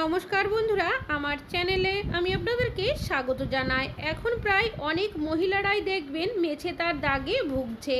নমস্কার বন্ধুরা, আমার চ্যানেলে আমি আপনাদেরকে স্বাগত জানাই। এখন প্রায় অনেক মহিলারাই দেখবেন মেছে তার দাগে ভুগছে।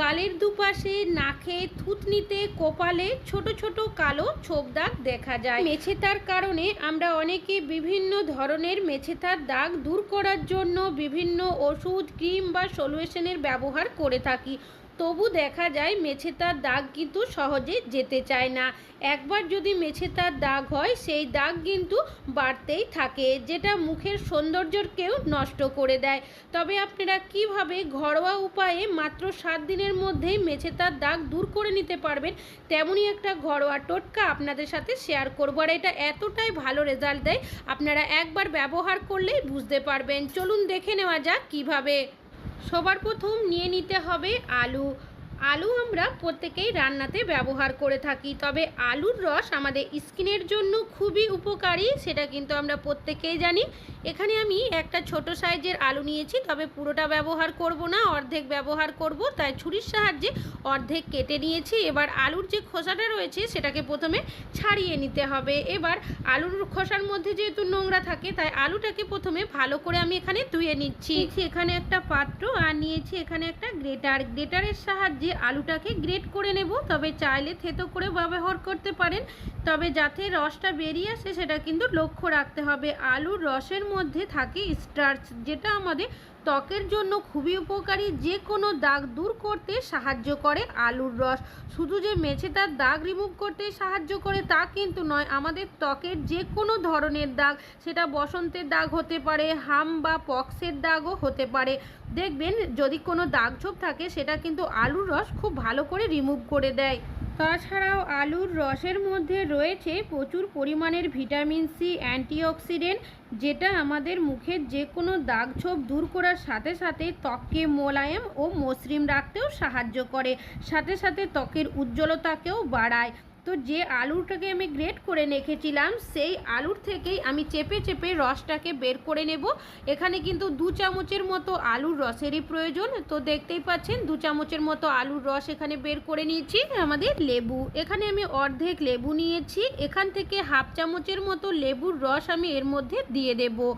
গালের দুপাশে নাকে থুতনিতে কপালে ছোট ছোট কালো ছোপ দাগ দেখা যায়। মেছে তার কারণে আমরা অনেকে বিভিন্ন ধরনের মেছে তার দাগ দূর করার জন্য বিভিন্ন ওষুধ, ক্রিম বা সলিউশনের ব্যবহার করে থাকি। তবু দেখা যায় মেছেতার দাগ কিন্তু সহজে যেতে চায় না। একবার যদি মেছেতার দাগ হয়, সেই দাগ কিন্তু বাড়তেই থাকে, যেটা মুখের সৌন্দর্যকেও নষ্ট করে দেয়। তবে আপনারা কীভাবে ঘরোয়া উপায়ে মাত্র সাত দিনের মধ্যেই মেছেতার দাগ দূর করে নিতে পারবেন, তেমনই একটা ঘরোয়া টোটকা আপনাদের সাথে শেয়ার করব। আর এটা এতটাই ভালো রেজাল্ট দেয়, আপনারা একবার ব্যবহার করলেই বুঝতে পারবেন। চলুন দেখে নেওয়া যাক কীভাবে। সবার প্রথম নিয়ে নিতে হবে আলু। আলু আমরা প্রত্যেকেই রান্নাতে ব্যবহার করে থাকি, তবে আলুর রস আমাদের স্কিনের জন্য খুবই উপকারী, সেটা কিন্তু আমরা প্রত্যেকেই জানি। এখানে আমি একটা ছোট সাইজের আলু নিয়েছি, তবে পুরোটা ব্যবহার করব না, অর্ধেক ব্যবহার করব, তাই ছুরির সাহায্যে অর্ধেক কেটে নিয়েছি। এবার আলুর যে খোসাটা রয়েছে, সেটাকে প্রথমে ছাড়িয়ে নিতে হবে। এবার আলুর খোসার মধ্যে যেহেতু নোংরা থাকে, তাই আলুটাকে প্রথমে ভালো করে আমি এখানে ধুয়ে নিচ্ছি। এখানে একটা পাত্র, আর নিয়েছি এখানে একটা গ্রেটার। গ্রেটারের সাহায্যে আলুটাকে গ্রেট করে নেব। তবে চাইলে থেতো করে ব্যবহার করতে পারেন। তবে যাতে রসটা বেরিয়ে আসে, সেটা কিন্তু লক্ষ্য রাখতে হবে। আলুর রসের মধ্যে থাকে স্টার্চ যেটা আমাদের ত্বকের জন্য খুবই উপকারী। যে কোনো দাগ দূর করতে সাহায্য করে আলুর রস। শুধু যে মেছে তার দাগ রিমুভ করতে সাহায্য করে তা কিন্তু নয়, আমাদের ত্বকের যে কোনো ধরনের দাগ, সেটা বসন্তের দাগ হতে পারে, হাম বা পক্সের দাগও হতে পারে। দেখবেন যদি কোনো দাগ ছোপ থাকে, সেটা কিন্তু আলুর রস খুব ভালো করে রিমুভ করে দেয়। তাছাড়াও আলুর রসের মধ্যে রয়েছে প্রচুর পরিমাণের ভিটামিন সি, অ্যান্টিঅক্সিডেন্ট, যেটা আমাদের মুখের যে কোনো দাগ ছোপ দূর করার সাথে সাথে ত্বককে মোলায়েম ও মসৃণ রাখতেও সাহায্য করে। সাথে সাথে ত্বকের উজ্জ্বলতাকেও বাড়ায়। তো যে আলুটাকে আমি গ্রেট করে রেখেছিলাম, সেই আলুর থেকেই আমি চেপে চেপে রসটাকে বের করে নেব। এখানে কিন্তু দু চামচের মতো আলুর রসেরই প্রয়োজন। তো দেখতেই পাচ্ছেন, দু চামচের মতো আলুর রস এখানে বের করে নিয়েছি, আমাদের লেবু। এখানে আমি অর্ধেক লেবু নিয়েছি। এখান থেকে হাফ চামচের মতো লেবুর রস আমি এর মধ্যে দিয়ে দেবো।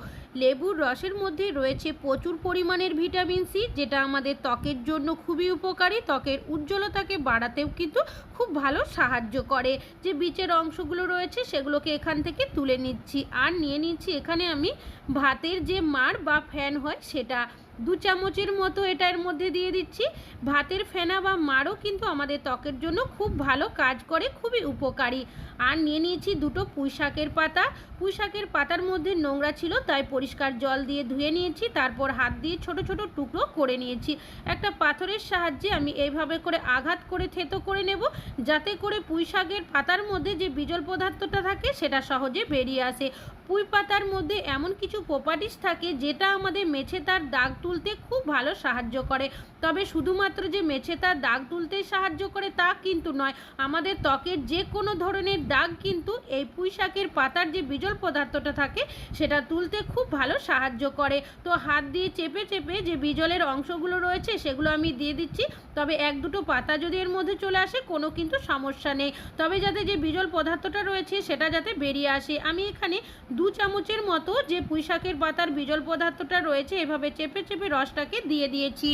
লেবুর রসের মধ্যে রয়েছে প্রচুর পরিমাণের ভিটামিন সি, যেটা আমাদের ত্বকের জন্য খুবই উপকারী। ত্বকের উজ্জ্বলতাকে বাড়াতেও কিন্তু খুব ভালো সাহায্য করে। যে বীচের অংশগুলো রয়েছে, সেগুলোকে এখান থেকে তুলে নিচ্ছি। আর নিয়ে নিচ্ছি এখানে আমি ভাতের যে মার বা ফ্যান হয়, সেটা দু চামচের মতো এটার মধ্যে দিয়ে দিচ্ছি। ভাতের ফেনা বা মারও কিন্তু আমাদের ত্বকের জন্য খুব ভালো, কাজ করে, খুবই উপকারী। আর নিয়ে নিয়েছি দুটো পুঁইশাকের পাতা। পুঁইশাকের পাতার মধ্যে নোংরা ছিল, তাই পরিষ্কার জল দিয়ে ধুয়ে নিয়েছি। তারপর হাত দিয়ে ছোট ছোট টুকরো করে নিয়েছি। একটা পাথরের সাহায্যে আমি এইভাবে করে আঘাত করে থেতো করে নেব, যাতে করে পুঁইশাকের পাতার মধ্যে যে বিজল পদার্থটা থাকে, সেটা সহজে বেরিয়ে আসে। পুঁই পাতার মধ্যে এমন কিছু প্রপার্টিস থাকে যেটা আমাদের মেছে তার দাগ তুলতে খুব ভালো সাহায্য করে। তবে শুধুমাত্র যে মেছে তার দাগ তুলতেই সাহায্য করে তা কিন্তু নয়, আমাদের ত্বকের যে কোনো ধরনের দাগ কিন্তু এই পুঁই শাকের পাতার যে বিজল পদার্থটা থাকে, সেটা তুলতে খুব ভালো সাহায্য করে। তো হাত দিয়ে চেপে চেপে যে বিজলের অংশগুলো রয়েছে, সেগুলো আমি দিয়ে দিচ্ছি। তবে এক দুটো পাতা যদি এর মধ্যে চলে আসে, কোনো কিন্তু সমস্যা নেই। তবে যাতে যে বিজল পদার্থটা রয়েছে, সেটা যাতে বেরিয়ে আসে। আমি এখানে দু চামচের মতো যে পুঁইশাকের পাতার বিজল পদার্থটা রয়েছে, এভাবে চেপে চেপে রসটাকে দিয়ে দিয়েছি।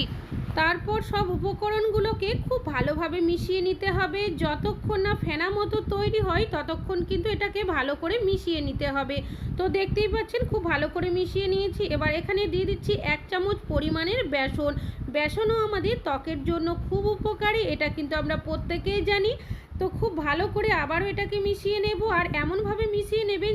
তারপর সব উপকরণগুলোকে খুব ভালোভাবে মিশিয়ে নিতে হবে। যতক্ষণ না ফেনা মতো তৈরি হয়, ততক্ষণ কিন্তু এটাকে ভালো করে মিশিয়ে নিতে হবে। তো দেখতেই পাচ্ছেন, খুব ভালো করে মিশিয়ে নিয়েছি। এবার এখানে দিয়ে দিচ্ছি এক চামচ পরিমাণের বেসন। বেসনও আমাদের ত্বকের জন্য খুব উপকারী, এটা কিন্তু আমরা প্রত্যেকেই জানি। তো খুব ভালো করে আবারও এটাকে মিশিয়ে নেব। আর এমনভাবে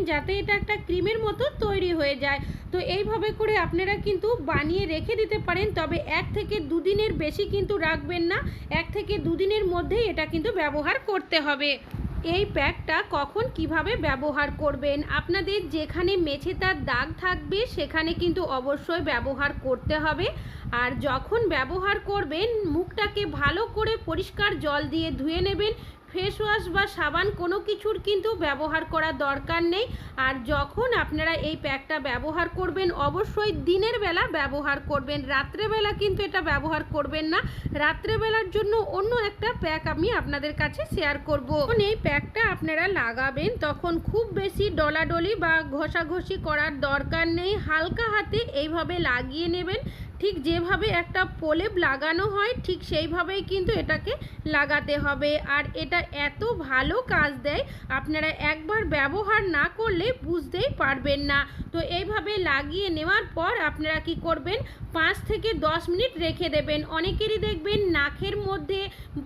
যাতে এটা একটা ক্রিমের মতো তৈরি হয়ে যায়। তো এইভাবে করে আপনারা কিন্তু বানিয়ে রেখে দিতে পারেন, তবে এক থেকে দুদিনের বেশি কিন্তু রাখবেন না। এক থেকে দুদিনের মধ্যেই এটা কিন্তু ব্যবহার করতে হবে। এই প্যাকটা কখন কীভাবে ব্যবহার করবেন? আপনাদের যেখানে মেছে তার দাগ থাকবে, সেখানে কিন্তু অবশ্যই ব্যবহার করতে হবে। আর যখন ব্যবহার করবেন, মুখটাকে ভালো করে পরিষ্কার জল দিয়ে ধুয়ে নেবেন। ফেস ওয়াশ বা সাবান কোনো কিছুর কিন্তু ব্যবহার করার দরকার নেই। আর যখন আপনারা এই প্যাকটা ব্যবহার করবেন, অবশ্যই দিনের বেলা ব্যবহার করবেন। রাত্রেবেলা কিন্তু এটা ব্যবহার করবেন না। রাত্রেবেলার জন্য অন্য একটা প্যাক আমি আপনাদের কাছে শেয়ার করব। এই প্যাকটা আপনারা লাগাবেন, তখন খুব বেশি ডলাডলি বা ঘষাঘষি করার দরকার নেই। হালকা হাতে এইভাবে লাগিয়ে নেবেন। ঠিক যেভাবে একটা প্রলেপ লাগানো হয়, ঠিক সেইভাবেই কিন্তু এটাকে লাগাতে হবে। আর এটা এত ভালো কাজ দেয়, আপনারা একবার ব্যবহার না করলে বুঝতেই পারবেন না। তো এইভাবে লাগিয়ে নেওয়ার পর আপনারা কি করবেন? পাঁচ থেকে দশ মিনিট রেখে দেবেন। অনেকেরই দেখবেন নাকের মধ্যে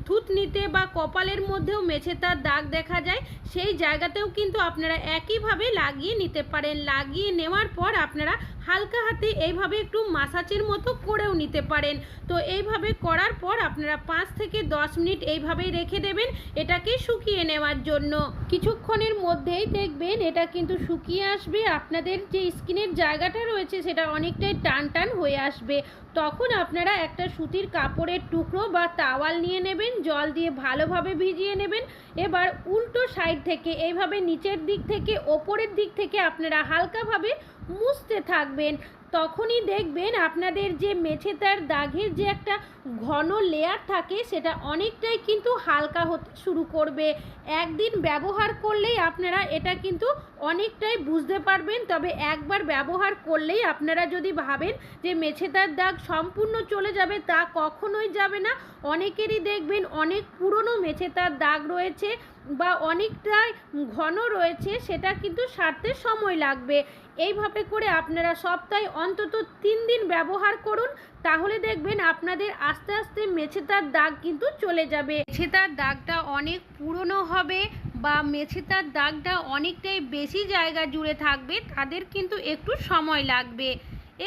থুতনিতে বা কপালের মধ্যেও মেছে তার দাগ দেখা যায়। সেই জায়গাতেও কিন্তু আপনারা একইভাবে লাগিয়ে নিতে পারেন। লাগিয়ে নেওয়ার পর আপনারা হালকা হাতে এইভাবে একটু মাসাজের মতো করেও নিতে পারেন। তো এইভাবে করার পর আপনারা পাঁচ থেকে দশ মিনিট এইভাবেই রেখে দেবেন এটাকে শুকিয়ে নেওয়ার জন্য। কিছুক্ষণের মধ্যেই দেখবেন এটা কিন্তু শুকিয়ে আসবে। আপনাদের যে স্কিনের জায়গাটা রয়েছে সেটা অনেকটাই টান টান হয়ে আসবে। তখন আপনারা একটা সুতির কাপড়ের টুকরো বা তাওয়াল নিয়ে নেবেন, জল দিয়ে ভালোভাবে ভিজিয়ে নেবেন। এবার উল্টো সাইড থেকে, এইভাবে নিচের দিক থেকে, ওপরের দিক থেকে আপনারা হালকাভাবে মুছতে থাকবেন। তখনই দেখবেন আপনাদের যে মেছেতার দাগের যে একটা ঘন লেয়ার থাকে, সেটা অনেকটাই কিন্তু হালকা হতে শুরু করবে। একদিন ব্যবহার করলেই আপনারা এটা কিন্তু অনেকটাই বুঝতে পারবেন, তবে একবার ব্যবহার করলেই আপনারা যদি ভাবেন যে মেছেতার দাগ সম্পূর্ণ চলে যাবে, তা কখনোই যাবে না। অনেকেরই দেখবেন অনেক পুরনো মেছেতার দাগ রয়েছে বা অনেকটাই ঘন রয়েছে, সেটা কিন্তু সারতে সময় লাগবে। এইভাবে করে আপনারা সপ্তাহে অন্তত তিন দিন ব্যবহার করুন, তাহলে দেখবেন আপনাদের আস্তে আস্তে মেছেতার দাগ কিন্তু চলে যাবে। মেছেতার দাগটা অনেক পুরনো হবে বা মেছেতার দাগটা অনেকটাই বেশি জায়গা জুড়ে থাকবে, তাদের কিন্তু একটু সময় লাগবে।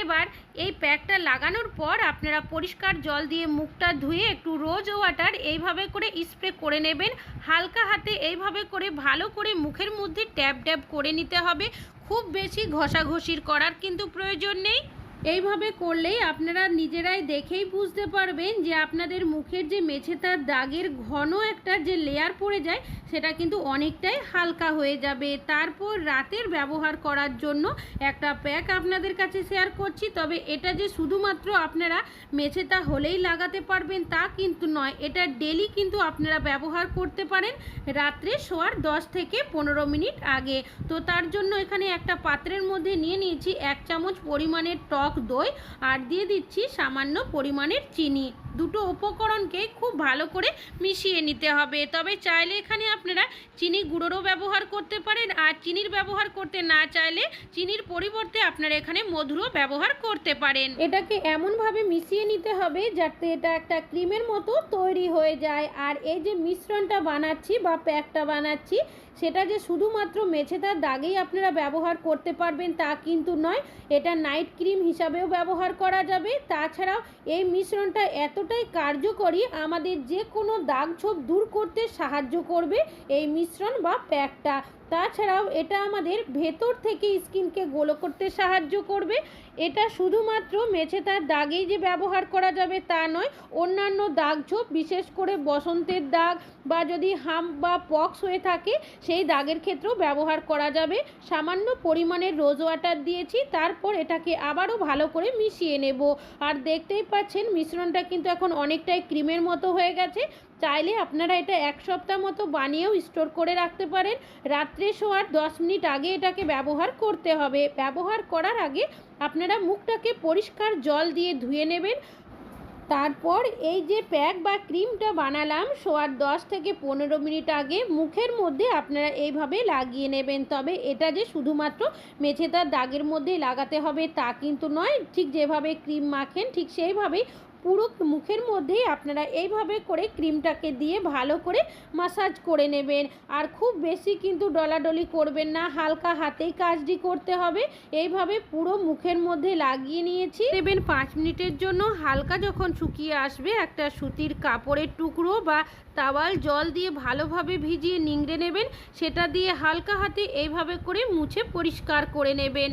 এবার এই প্যাকটা লাগানোর পর আপনারা পরিষ্কার জল দিয়ে মুখটা ধুয়ে একটু রোজ ওয়াটার এইভাবে করে স্প্রে করে নেবেন। হালকা হাতে এইভাবে করে ভালো করে মুখের মধ্যে ট্যাপ ট্যাপ করে নিতে হবে। খুব বেশি ঘষাঘষির করার কিন্তু প্রয়োজন নেই। এইভাবে করলেই আপনারা নিজেরাই দেখেই বুঝতে পারবেন যে আপনাদের মুখের যে মেছেতার দাগের ঘন একটা যে লেয়ার পড়ে যায়, সেটা কিন্তু অনেকটাই হালকা হয়ে যাবে। তারপর রাতের ব্যবহার করার জন্য একটা প্যাক আপনাদের কাছে শেয়ার করছি। তবে এটা যে শুধুমাত্র আপনারা মেছেতা হলেই লাগাতে পারবেন তা কিন্তু নয়, এটা ডেলি কিন্তু আপনারা ব্যবহার করতে পারেন রাত্রে শোয়ার দশ থেকে পনেরো মিনিট আগে। তো তার জন্য এখানে একটা পাত্রের মধ্যে নিয়ে নিয়েছি এক চামচ পরিমাণের টক দই আর দিয়ে দিচ্ছি সামান্য পরিমাণের চিনি। দুটো উপকরণকে খুব ভালো করে মিশিয়ে নিতে হবে। তবে চাইলে এখানে আপনারা চিনি গুঁড়োরও ব্যবহার করতে পারেন আর চিনির ব্যবহার করতে না চাইলে চিনির পরিবর্তে আপনারা এখানে মধুরও ব্যবহার করতে পারেন। এটাকে এমনভাবে মিশিয়ে নিতে হবে যাতে এটা একটা ক্রিমের মতো তৈরি হয়ে যায়। আর এই যে মিশ্রণটা বানাচ্ছি বা প্যাকটা বানাচ্ছি সেটা যে শুধুমাত্র মেছেতার দাগেই আপনারা ব্যবহার করতে পারবেন তা কিন্তু নয়, এটা নাইট ক্রিম হিসাবেও ব্যবহার করা যাবে। তাছাড়াও এই মিশ্রণটা এতটাই কার্যকরী, আমাদের যে কোনো দাগ ছোপ দূর করতে সাহায্য করবে এই মিশ্রণ বা প্যাকটা। তাছাড়াও এটা আমাদের ভেতর থেকে স্কিনকে গোলো করতে সাহায্য করবে। এটা শুধুমাত্র মেছে তার দাগেই যে ব্যবহার করা যাবে তা নয়, অন্যান্য দাগ ছোপ, বিশেষ করে বসন্তের দাগ বা যদি হাম বা পক্স হয়ে থাকে সেই দাগের ক্ষেত্রেও ব্যবহার করা যাবে। সামান্য পরিমাণের রোজ ওয়াটার দিয়েছি, তারপর এটাকে আবারও ভালো করে মিশিয়ে নেব। আর দেখতেই পাচ্ছেন, মিশ্রণটা কিন্তু এখন অনেকটাই ক্রিমের মতো হয়ে গেছে। চাইলে আপনারা এটা এক সপ্তাহ মতো বানিয়েও স্টোর করে রাখতে পারেন। রাত্রে শোয়ার দশ মিনিট আগে এটাকে ব্যবহার করতে হবে। ব্যবহার করার আগে আপনারা মুখটাকে পরিষ্কার জল দিয়ে ধুয়ে নেবেন। তারপর এই যে প্যাক বা ক্রিমটা বানালাম শোয়ার দশ থেকে পনেরো মিনিট আগে মুখের মধ্যে আপনারা এইভাবে লাগিয়ে নেবেন। তবে এটা যে শুধুমাত্র মেছেদার দাগের মধ্যে লাগাতে হবে তা কিন্তু নয়, ঠিক যেভাবে ক্রিম মাখেন ঠিক সেইভাবেই পুরো মুখের মধ্যেই আপনারা এইভাবে করে ক্রিমটাকে দিয়ে ভালো করে মাসাজ করে নেবেন। আর খুব বেশি কিন্তু ডলাডলি করবেন না, হালকা হাতেই কাজটি করতে হবে। এইভাবে পুরো মুখের মধ্যে লাগিয়ে নিয়েছি। দেবেন পাঁচ মিনিটের জন্য হালকা যখন শুকিয়ে আসবে, একটা সুতির কাপড়ের টুকরো বা তাওয়াল জল দিয়ে ভালোভাবে ভিজিয়ে নিংড়ে নেবেন। সেটা দিয়ে হালকা হাতে এইভাবে করে মুছে পরিষ্কার করে নেবেন।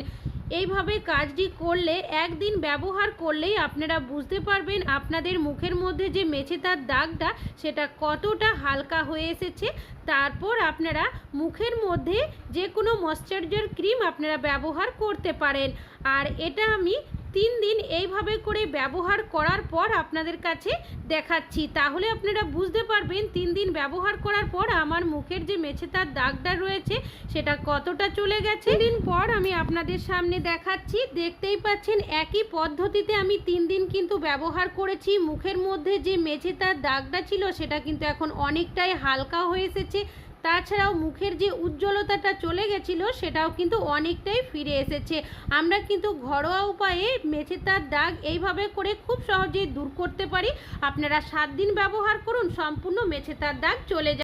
এইভাবে কাজটি করলে একদিন ব্যবহার করলেই আপনারা বুঝতে পারবেন আপনাদের মুখের মধ্যে যে মেছে তার দাগটা সেটা কতটা হালকা হয়ে এসেছে। তারপর আপনারা মুখের মধ্যে যে কোনো ময়শ্চারাইজার ক্রিম আপনারা ব্যবহার করতে পারেন। আর এটা আমি তিন দিন এইভাবে করে ব্যবহার করার পর আপনাদের কাছে দেখাচ্ছি। তাহলে আপনারা বুঝতে পারবেন তিন দিন ব্যবহার করার পর আমার মুখের যে মেছেতার দাগটা রয়েছে, সেটা কতটা চলে গেছে। দিন পর আমি আপনাদের সামনে দেখাচ্ছি। দেখতেই পাচ্ছেন একই পদ্ধতিতে আমি তিন দিন কিন্তু ব্যবহার করেছি। মুখের মধ্যে যে মেছেতার দাগটা ছিল, সেটা কিন্তু এখন অনেকটাই হালকা হয়ে এসেছে। তাছাড়াও মুখের যে উজ্জ্বলতাটা চলে গেছিল, সেটাও কিন্তু অনেকটাই ফিরে এসেছে। আমরা কিন্তু ঘরোয়া উপায়ে মেছেতার দাগ এইভাবে করে খুব সহজেই দূর করতে পারি। আপনারা সাত দিন ব্যবহার করুন, সম্পূর্ণ মেছেতার দাগ চলে যাবে